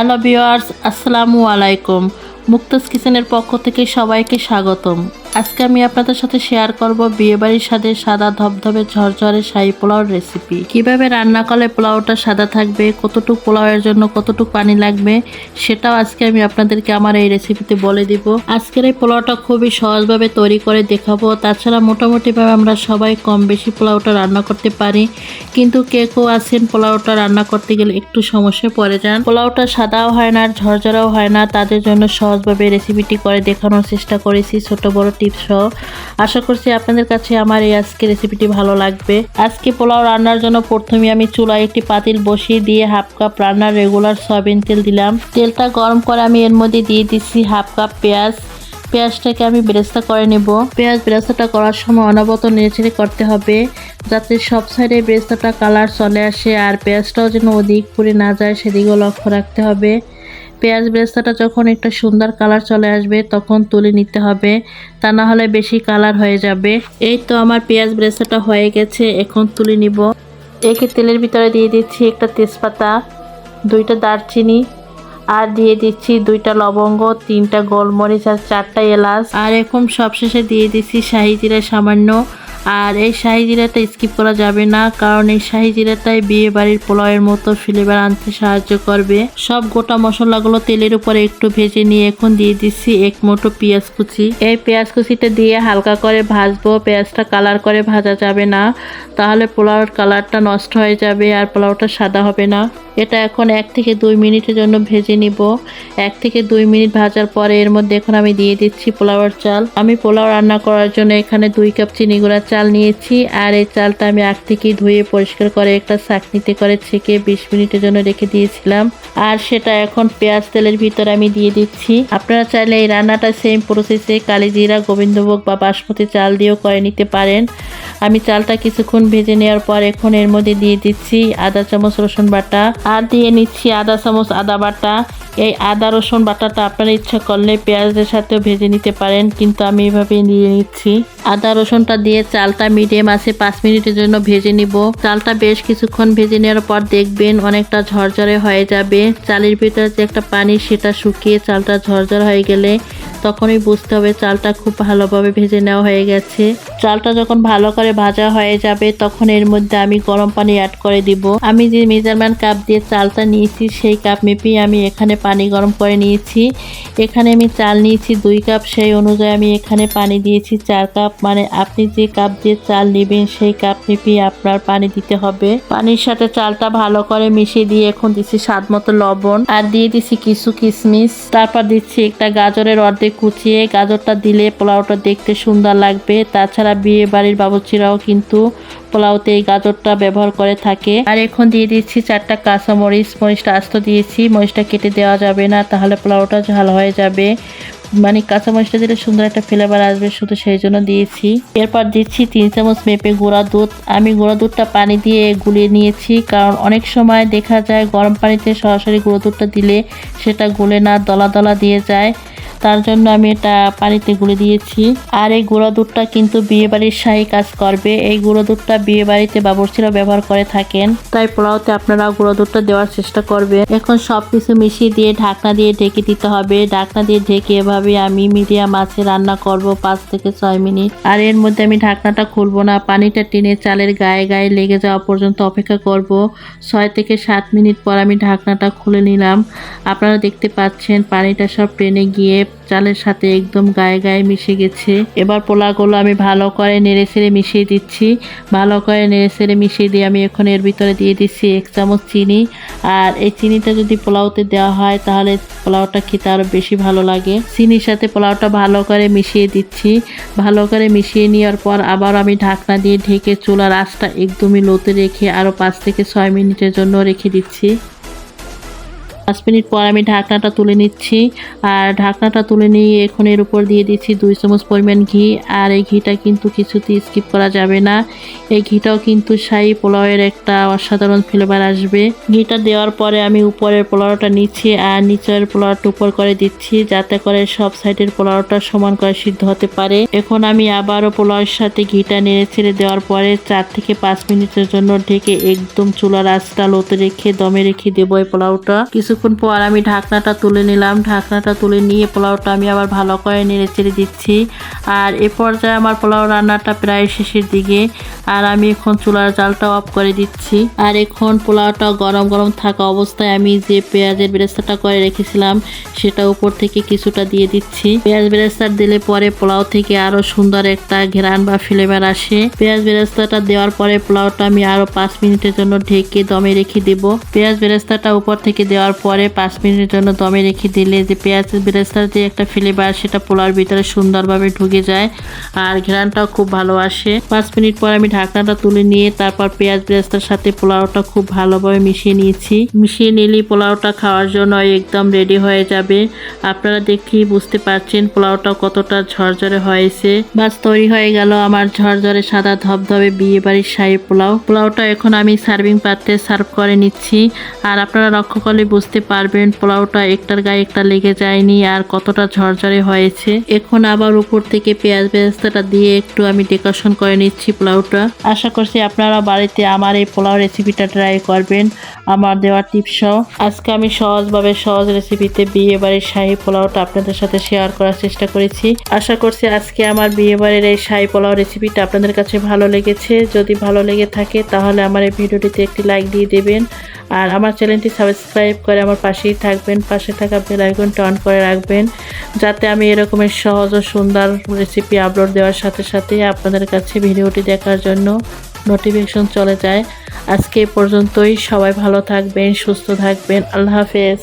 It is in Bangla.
হ্যালো ভিওয়ার্স আসসালামু আলাইকুম। মুক্তস কিচেনের পক্ষ থেকে সবাইকে স্বাগতম। আজকে আমি আপনাদের সাথে শেয়ার করব বিয়েবাড়ির সাথে সাদা ধবধবে ঝরঝরে শাহী পোলাওর রেসিপি কীভাবে রান্না করলে পোলাওটা সাদা থাকবে, কতটুকু পোলাওয়ের জন্য কতটুকু পানি লাগবে, সেটাও আজকে আমি আপনাদেরকে আমার এই রেসিপিতে বলে দিব। আজকের এই পোলাওটা খুবই সহজভাবে তৈরি করে দেখাবো। তাছাড়া মোটামুটিভাবে আমরা সবাই কম বেশি পোলাওটা রান্না করতে পারি। কিন্তু কে কেউ আছেন পোলাওটা রান্না করতে গেলে একটু সমস্যায় পড়ে যান। পোলাওটা সাদাও হয় না, ঝরঝরাও হয় না। তাদের জন্য সহজভাবে রেসিপিটি করে দেখানোর চেষ্টা করেছি। ছোট বড় টিপস সহ। আশা করছি আপনাদের কাছে আমার এই আজকে রেসিপিটি ভালো লাগবে। আজকে পোলাও রান্নার জন্য প্রথমে আমি চুলায় একটি পাতিল বসিয়ে দিয়ে হাফ কাপ রান্নার রেগুলার সয়াবিন তেল দিলাম। তেলটা গরম করে আমি এর মধ্যে দিয়ে দিচ্ছি হাফ কাপ পেঁয়াজ। পেঁয়াজটাকে আমি বেরেস্তা করে নেব। পেঁয়াজ বেরেস্তাটা করার সময় অনবত নেড়েচেড়ে করতে হবে, যাতে সব সাইডে বেরেস্তাটা কালার চলে আসে আর পেঁয়াজটাও যেন ওদিক পুড়ে না যায়, সেদিকেও লক্ষ্য রাখতে হবে। পেঁয়াজ বেরেস্তাটা যখন একটা সুন্দর কালার চলে আসবে, তখন তুলে নিতে হবে। তা না হলে বেশি কালার হয়ে যাবে। এই তো আমার পেঁয়াজ বেরেস্তাটা হয়ে গেছে, এখন তুলে নিব। একে তেলের ভিতরে দিয়ে দিচ্ছি একটা তেজপাতা, দুইটা দারচিনি, আর দিয়ে দিচ্ছি দুইটা লবঙ্গ, তিনটা গোলমরিচ আর চারটা এলাচ। আর এখন সবশেষে দিয়ে দিচ্ছি শাহি জিরা সামান্য আর এই শাহি জিরাটা স্কিপ করা যাবে না, কারণ এই শাহি জিরাটাই বিয়ে বাড়ির পোলাওয়ের মতো ফ্লেভার আনতে সাহায্য করবে। সব গোটা মশলাগুলো তেলের উপরে একটু ভেজে নিয়ে এখন দিয়ে দিচ্ছি এক মুঠো পেঁয়াজ কুচি। এই পেঁয়াজ কুচিটা দিয়ে হালকা করে ভাজবো, পেঁয়াজটা কালার করে ভাজা যাবে না, তাহলে পোলাওর কালারটা নষ্ট হয়ে যাবে আর পোলাওটা সাদা হবে না। এটা এখন এক থেকে দুই মিনিটের জন্য ভেজে নিব। এক থেকে দুই মিনিট ভাজার পরে এর মধ্যে এখন আমি দিয়ে দিচ্ছি পোলাওয়ার চাল। আমি পোলাও রান্না করার জন্য এখানে দুই কাপ চিনি গুঁড়া চাল নিয়েছি আর এই চালটা আমি আগ থেকেই ধুয়ে পরিষ্কার করে একটা চাকনিতে করে ছেঁকে বিশ মিনিটের জন্য রেখে দিয়েছিলাম। আর সেটা এখন পেঁয়াজ তেলের ভিতরে আমি দিয়ে দিচ্ছি। আপনারা চাইলে এই রান্নাটা সেম প্রসেসে কালিজিরা, গোবিন্দভোগ বা বাসমতি চাল দিয়েও করে নিতে পারেন। আমি চালটা কিছুক্ষণ ভেজে নেওয়ার পর এখন এর মধ্যে দিয়ে দিচ্ছি আদা, চামচ, রসুন বাটা। আর দিয়ে নিচ্ছি আদা চামচ, আদা বাটা। এই আদা, রসুন বাটাটা আপনারা ইচ্ছা করলে পেঁয়াজের সাথেও ভেজে নিতে পারেন, কিন্তু আমি এভাবে নিয়ে নিচ্ছি। আদা, রসুনটা দিয়ে চালটা মিডিয়াম আছে, পাঁচ মিনিটের জন্য ভেজে নিব। চালটা বেশ কিছুক্ষণ ভেজে নেওয়ার পর দেখবেন অনেকটা ঝরঝরে হয়ে যাবে। চালের ভিতরে যে একটা পানি, সেটা শুকিয়ে চালটা ঝরঝর হয়ে গেলে তখনই বুঝতে হবে চালটা খুব ভালোভাবে ভেজে নেওয়া হয়ে গেছে। চালটা যখন ভালো করে ভাজা হয়ে যাবে, তখন এর মধ্যে আমি গরম পানি অ্যাড করে দিব। আমি যে মেজারমেন্ট কাপ দিয়ে চালটা নিয়েছি, সেই কাপ মেপেই আমি এখানে পানি গরম করে নিয়েছি। এখানে আমি চাল নিয়েছি দুই কাপ সেই অনুযায়ী আমি এখানে পানি দিয়েছি চার কাপ মানে আপনি যে কাপ দিয়ে চাল নেবেন, সেই কাপ মেপেই আপনার পানি দিতে হবে। পানির সাথে চালটা ভালো করে মিশিয়ে দিয়ে এখন দিচ্ছি স্বাদ মতো লবণ। আর দিয়ে দিচ্ছি কিছু কিশমিশ তারপর দিচ্ছি একটা গাজরের অর্ধেক কুচিয়ে গাজরটা দিলে পোলাওটা দেখতে সুন্দর লাগবে। তাছাড়া বিয়ে বাড়ির বাবুচিরাও কিন্তু পোলাওতে এই গাজরটা ব্যবহার করে থাকে। আর এখন দিয়ে দিচ্ছি চারটা কাঁচা মরিচ মরিচটা আস্ত দিয়েছি। মরিচটা কেটে দেওয়া যাবে না, তাহলে পোলাওটা ঝাল হয়ে যাবে। মানে কাঁচা মরিচটা দিলে সুন্দর একটা ফ্লেভার আসবে, শুধু সেই জন্য দিয়েছি। এরপর দিচ্ছি তিন চামচ মেপে গুঁড়া দুধ। আমি গুঁড়া দুধটা পানি দিয়ে গুলিয়ে নিয়েছি, কারণ অনেক সময় দেখা যায় গরম পানিতে সরাসরি গুঁড়ো দুধটা দিলে সেটা গুলে না দলা দলা দিয়ে যায়। তার জন্য আমি এটা পানিতে গুলে দিয়েছি। আর এই গুঁড়ো দুধটা কিন্তু বিয়ে বাড়ির শাহী কাজ করবে। এই গুঁড়ো দুধটা বিয়ে বাড়িতে বাবরচিরা ব্যবহার করে থাকেন। তাই পোলাওতে আপনারা গুঁড়ো দুধটা দেওয়ার চেষ্টা করবে এখন সব কিছু মিশিয়ে দিয়ে ঢাকনা দিয়ে ঢেকে দিতে হবে। ঢাকনা দিয়ে ঢেকে এভাবে আমি মিডিয়াম আছে রান্না করব পাঁচ থেকে ছয় মিনিট। আর এর মধ্যে আমি ঢাকনাটা খুলবো না। পানিটা টেনে চালের গায়ে গায়ে লেগে যাওয়া পর্যন্ত অপেক্ষা করব। ছয় থেকে সাত মিনিট পর আমি ঢাকনাটা খুলে নিলাম। আপনারা দেখতে পাচ্ছেন পানিটা সব টেনে গিয়ে চালের সাথে একদম গায়ে গায়ে মিশে গেছে। এবার পোলাগুলো আমি ভালো করে নেড়ে ছেড়ে মিশিয়ে দিচ্ছি। ভালো করে নেড়ে ছেড়ে মিশিয়ে দিয়ে আমি এখন এর ভিতরে দিয়ে দিচ্ছি এক চামচ চিনি। আর এই চিনিটা যদি পোলাওতে দেওয়া হয়, তাহলে পোলাওটা খেতে আরও বেশি ভালো লাগে। চিনির সাথে পোলাওটা ভালো করে মিশিয়ে দিচ্ছি। ভালো করে মিশিয়ে নেওয়ার পর আবার আমি ঢাকনা দিয়ে ঢেকে চুলার আঁচটা একদমই লোতে রেখে আরও পাঁচ থেকে ছয় মিনিটের জন্য রেখে দিচ্ছি। পাঁচ মিনিট পর আমি ঢাকনাটা তুলে নিচ্ছি। আর ঢাকনাটা তুলে নিয়ে এখন এর উপর দিয়ে দিচ্ছি দুই চামচ পরিমাণ ঘি। আর এই ঘিটা কিন্তু কিছুতেই স্কিপ করা যাবে না। এই ঘিটাও কিন্তু শাহি পোলাওয়ের একটা অসাধারণ ফ্লেভার আসবে। ঘিটা দেওয়ার পরে আমি উপরের পোলাওটা নিচ্ছি আর নিচের পোলাওটা উপর করে দিচ্ছি যাতে করে সব সাইডের পোলাওটা সমান করে সিদ্ধ হতে পারে। এখন আমি আবারও পোলাওয়ের সাথে ঘিটা নেড়ে ছেড়ে দেওয়ার পরে চার থেকে পাঁচ মিনিটের জন্য ঢেকে একদম চুলার আঁচটা লোতে রেখে দমে রেখে দেবো এই পোলাওটা। কিছু কিছুক্ষণ পর আমি ঢাকনাটা তুলে নিলাম। ঢাকনাটা তুলে নিয়ে পোলাওটা আমি আবার ভালো করে নেড়ে চেড়ে দিচ্ছি। আর এ পর্যায়ে আমার পোলাও রান্নাটা প্রায় শেষের দিকে। আর আমি এখন চুলার জালটা অফ করে দিচ্ছি। আর এখন পোলাওটা গরম গরম থাকা অবস্থায় আমি যে পেঁয়াজের বেরেস্তাটা করে রেখেছিলাম, সেটা উপর থেকে কিছুটা দিয়ে দিচ্ছি। পেঁয়াজ বেরেস্তা দিলে পরে পোলাও থেকে আরও সুন্দর একটা ঘেরান বা ফ্লেভার আসে। পেঁয়াজ বেরেস্তাটা দেওয়ার পরে পোলাওটা আমি আরও পাঁচ মিনিটের জন্য ঢেকে দমে রেখে দিব। পেঁয়াজ বেরেস্তাটা উপর থেকে দেওয়ার পরে পাঁচ মিনিটের জন্য দমে রেখে দিলে যে পেঁয়াজ বেরেস্তার যে একটা ফ্লেভার সেটা পোলাওর ভিতরে সুন্দরভাবে ঢুকে যায় আর ঘেরানটাও খুব ভালো আসে। পাঁচ মিনিট পর আমি ঢাকনাটা তুলে নিয়ে তারপর পেঁয়াজ বেরেস্তার সাথে পোলাওটা খুব ভালোভাবে মিশিয়ে নিয়েছি। মিশিয়ে নিলে পোলাওটা খাওয়ার জন্য একদম রেডি হয়ে যাবে। আপনারা দেখেই বুঝতে পারছেন পোলাওটা কতটা ঝরঝরে হয়েছে। বাস তৈরি হয়ে গেল আমার ঝরঝরে সাদা ধবধবে বিয়ে বাড়ির শাহী পোলাও। পোলাওটা এখন আমি সার্ভিং পাত্রে সার্ভ করে নিচ্ছি। আর আপনারা লক্ষ্য করলে বুঝতে পারবেন, পোলাওটা একটার গায়ে একটা লেগে যায়নি আর কতটা ঝরঝরে হয়েছে। এখন আবার উপর থেকে পেঁয়াজ বেরেস্তাটা দিয়ে একটু আমি ডেকোরেশন করে নিচ্ছি পোলাওটা। আশা করছি আপনারা বাড়িতে আমার এই পোলাও রেসিপিটা ট্রাই করবেন। আমার দেওয়া টিপস সহ। আজকে আমি সহজভাবে সহজ রেসিপিতে বিয়ে বাড়ির শাহী পোলাওটা আপনাদের সাথে শেয়ার করার চেষ্টা করেছি। আশা করছি আজকে আমার বিয়ে বাড়ির এই শাহী পোলাও রেসিপিটা আপনাদের কাছে ভালো লেগেছে। যদি ভালো লেগে থাকে তাহলে আমার এই ভিডিওটিতে একটি লাইক দিয়ে দেবেন। আর আমার চ্যানেলটি সাবস্ক্রাইব করে আমার পাশেই থাকবেন। পাশে থাকা বেল আইকনটা অন করে রাখবেন, যাতে আমি এরকমের সহজ ও সুন্দর রেসিপি আপলোড দেওয়ার সাথে সাথে আপনাদের কাছে ভিডিওটি দেখার জন্য নোটিফিকেশন চলে যায়। আজকে পর্যন্তই। সবাই ভালো থাকবেন, সুস্থ থাকবেন। আল্লাহ হাফেজ।